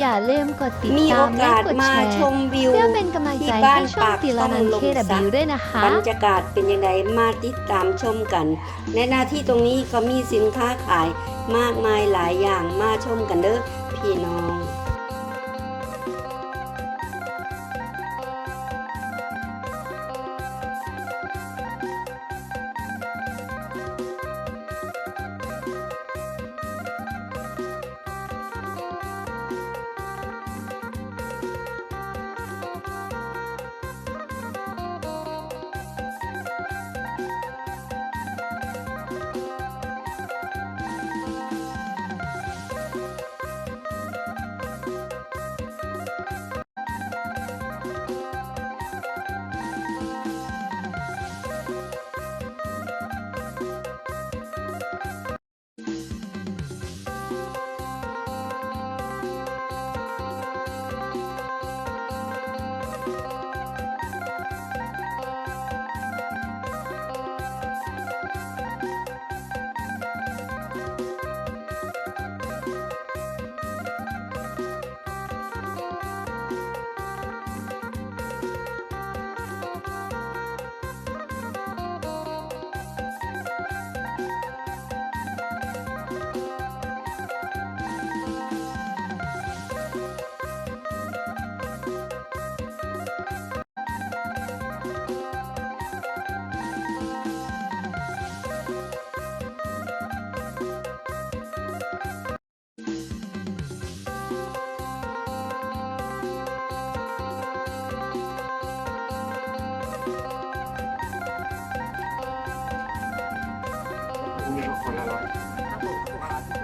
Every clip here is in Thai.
อย่าลืมกดติดมีตาโอมและกาสกดมาแชร์ชมวิวเพื่อเป็นกำลังที่ใจบ้าให้นช่องปากติลานันต้องลงเคดับซะด้วยนะคะบรรยากาศเป็นยังไงมาติดตามชมกัน ในหน้าที่ตรงนี้เขามีสินค้าขายมากมายหลายอย่างมาชมกันเด้อพี่น้อง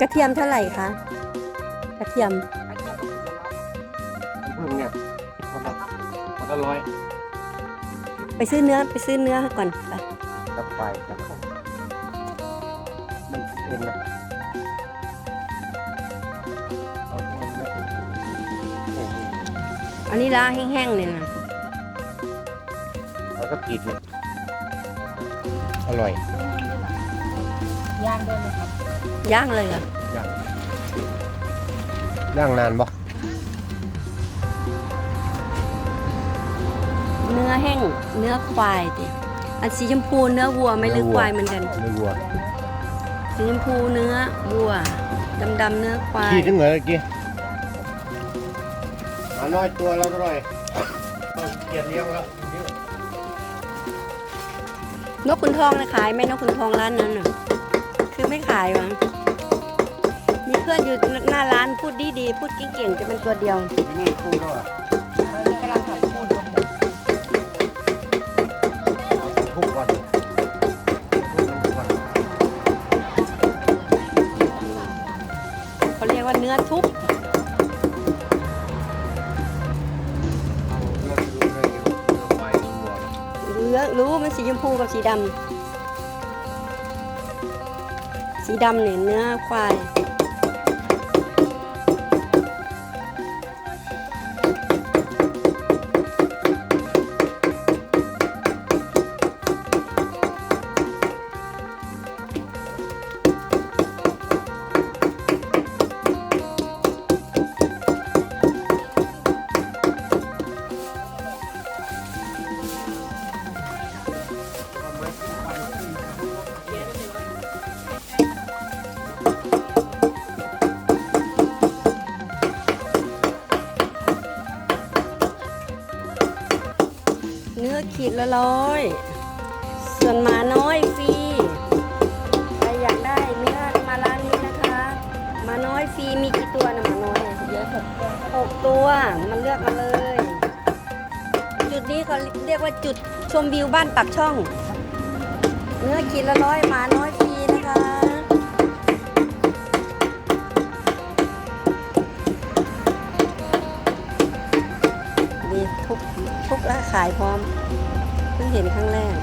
กระเทียมเท่าไหร่คะ กระเทียม เพิ่งเนี่ยคนละคนละร้อยไปซื้อเนื้อไปซื้อเนื้อก่อนไปกับไฟกับมันเอ็นนะเอาที่มันไม่เป็นเอ็นอันนี้ล้างแห้งๆเลยนะแล้วก็กรีดเนี่ยอร่อย ย่างเลยเหรอย่างย่างย่างนานบ่เนื้อแห้งเนื้อควายติอันสีชมพูเนื้อวัวไหม่หรือควายเหมือนกันไม่วัวสีชมพูเนื้อวัวดำๆเนื้อควาย ขีดถึงเหรอเมื่อกี้มาน้อยตัวแล้วเท่าไหร่เอาเกียรเลี้ยงแล้วเดี๋ยวนกขุนทองนะขายไหมนกขุนทองร้านนั้นน่ะคือ ไม่ขายวะมีเพื่อนอยู่หน้าร้านพูดดีๆพูดเก่งๆจะเป็นตัวเดียวที่นี่คู่แล้วอะทุกวันทุกวันเขาเรียกว่าเนื้อทุบเอาเรื่องดูเรื่องอยู่เรื่องไฟวัวเนื้อรู้มันสีชมพูกับสีดำ สีดำเนี่ยเนื้อควาย ขีดละร้อย ส่วนหมาน้อยฟรีใครอยากได้เนื้อมาร้านนี้นะคะหมาน้อยฟรีมีกี่ตัวนะหมาน้อยเยอะหกตัวมันเลือกมาเลย จุดนี้เขาเรียกว่าจุดชมวิวบ้านปักช่อง เนื้อขีดละร้อยหมาน้อยฟรีนะคะมีทุกทุกและขายพร้อม พิ่งเห็นครั้งแรก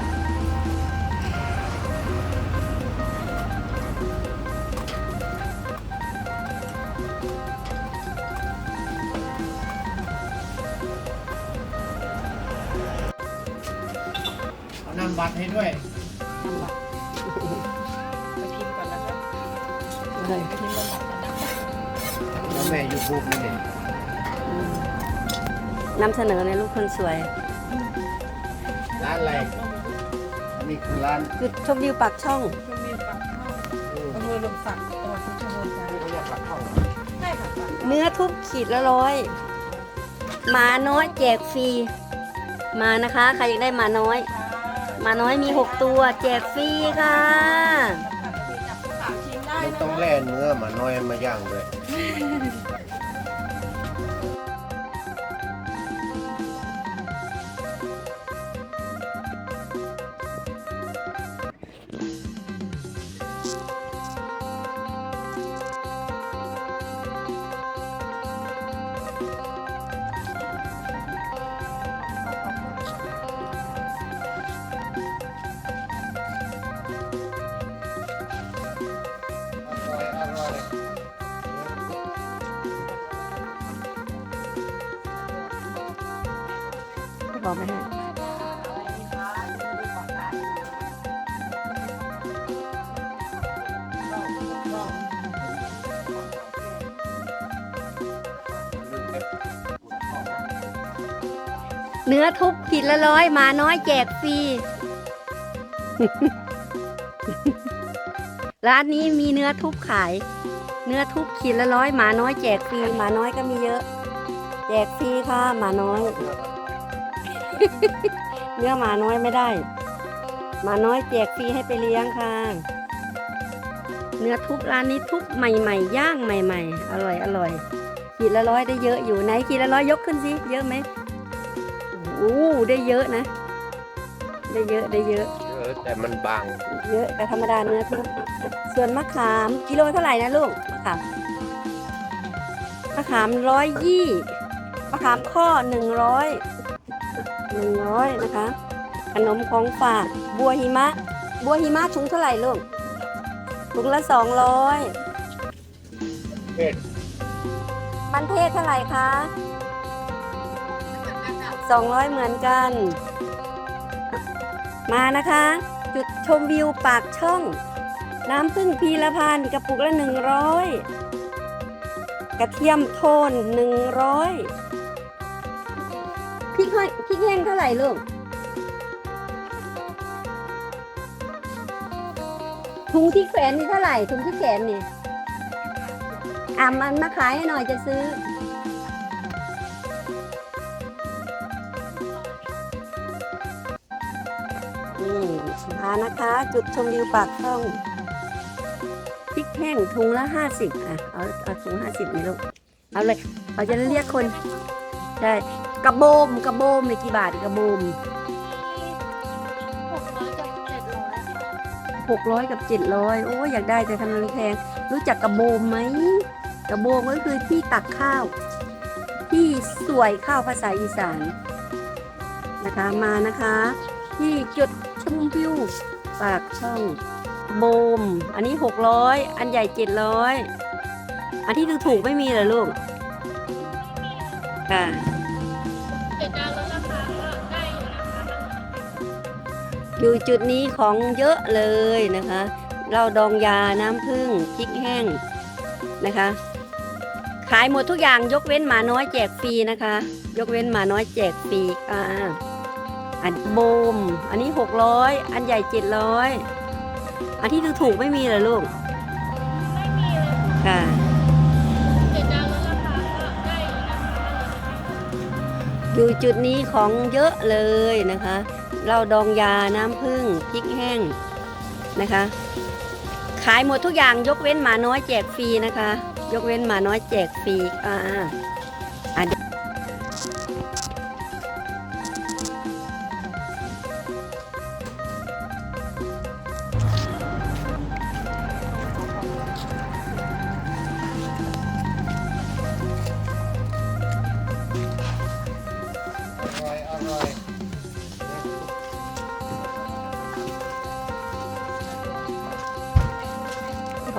เอานำบัตรให้ด้วยเลยแล้วแม่ยูทูบนี่เนี่ยนำเสนอในลูกคนสวย ร้านอะไร อันนี้คือร้านจุดชมวิวปากช่อง ชมวิวปากช่องอำเภอลมศักดิ์จังหวัดเพชรบูรณ์จ้าที่เขาเรียกปากช่องใช่ค่ะจ้าเนื้อทุบขีดละร้อยหมาน้อยแจกฟรี มานะคะใครอยากได้หมาน้อยหมาน้อยมี 6 ตัว แจกฟรีค่ะ จับสามชิ้นได้มันนะต้องแล่เนื้อหมาน้อยมาย่างด้วย บอกไม่ให้เนื้อทุบขีดละร้อยหมาน้อยแจกฟรี ร้านนี้มีเนื้อทุบขาย เนื้อทุบขีดละร้อยหมาน้อยแจกฟรีหมาน้อยก็มีเยอะ แจกฟรีค่ะหมาน้อย เนื้อหมาน้อยไม่ได้ หมาน้อยแจกฟรีให้ไปเลี้ยงค่ะ เนื้อทุบร้านนี้ทุบใหม่ๆย่างใหม่ ๆ อร่อยอร่อยขีดละร้อยได้เยอะอยู่ไหนขีดละร้อยยกขึ้นสิเยอะไหมโอ้โหได้เยอะนะ ได้เยอะได้เยอะ เออแต่มันบาง เยอะแต่ธรรมดาเนื้อทุบส่วนมะขามกิโลเท่าไหร่นะลูกมะขามมะขามร้อยยี่มะขามข้อหนึ่งร้อย หนึ่งร้อยนะคะ ขนมของฝากบัวหิมะ บัวหิมะชุงเท่าไหร่ลูกถุงละ 200เทศมันเทศเท่าไหร่คะสองร้อยเหมือนกัน มานะคะ จุดชมวิวปากช่อง น้ำพึ่งพีละพันกระปุกละหนึ่งร้อยกระเทียมโทนหนึ่งร้อย ริกห้อยพริแห้งเท่าไหร่ลูกถุงที่แขวนนี่เท่าไหร่ถุงที่แขวนนี่อะมันมาขายให้หน่อยจะซื้อ นี่พานะคะ จุดชมวิวปากท่องพริกแห้งถุงละห้าสิบอะ เอาเอาถุงห้าสิบนี่ลูก เอาเลยเราจะเรียกคน ได้ กระโบมกระโบมในกี่บาทกระโบมหกร้อยกับเจ็ดร้อยหกร้อยกับเจ็ดร้อยโอ้ยอยากได้แต่ทำไมมันแพงรู้จักกระโบมไหมกระโบมก็คือที่ตักข้าวที่สวยข้าวภาษาอีสานนะคะมานะคะ ที่จุดชมวิวปากช่องโบม อันนี้หกร้อยอันใหญ่เจ็ดร้อยอันที่ถูกๆไม่มีเหรอลูกค่ะ อยู่จุดนี้ของเยอะเลยนะคะเราดองยาน้ำผึ้งพริกแห้งนะคะ ขายหมดทุกอย่างยกเว้นหมาน้อยแจกฟรีนะคะ ยกเว้นหมาน้อยแจกฟรีค่ะอันโบมอันนี้หกร้อยอันใหญ่เจ็ดร้อยอันที่ถูกไม่มีเหรอลูก ไม่มีเลยค่ะเจ็ดดาวลดราคาก็ได้อยู่นะคะอยู่จุดนี้ของเยอะเลยนะคะ เราดองยาน้ำผึ้งพริกแห้งนะคะ ขายหมดทุกอย่างยกเว้นหมาน้อยแจกฟรีนะคะ ยกเว้นหมาน้อยแจกฟรีอ่า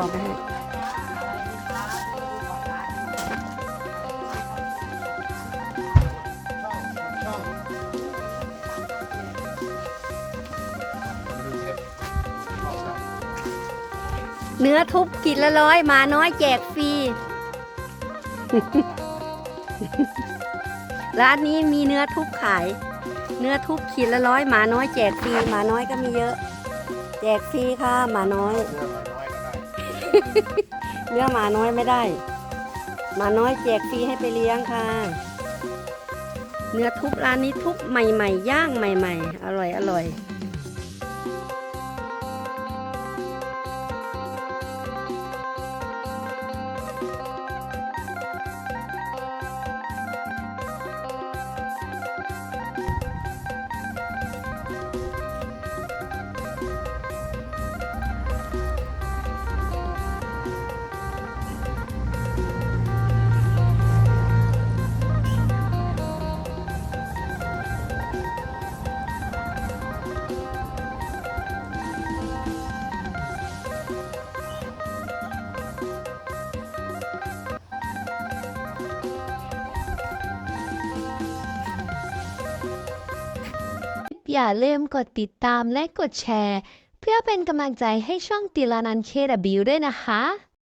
อไปให้ช่องช่เนื้อทุบกินละร้อยหมาน้อยแจกฟรี ร้านนี้มีเนื้อทุบขาย เนื้อทุบขีดละร้อยหมาน้อยแจกฟรีหมาน้อยก็มีเยอะ แจกฟรีค่ะหมาน้อย เนื้อหมาน้อยไม่ได้ หมาน้อยแจกฟรีให้ไปเลี้ยงค่ะ เนื้อทุบร้านนี้ทุบใหม่ๆ ย่างใหม่ ๆ อร่อยอร่อย อย่าลืมกดติดตามและกดแชร์ เพื่อเป็นกำลังใจให้ช่องติลานันเคดบิวด้วยนะคะ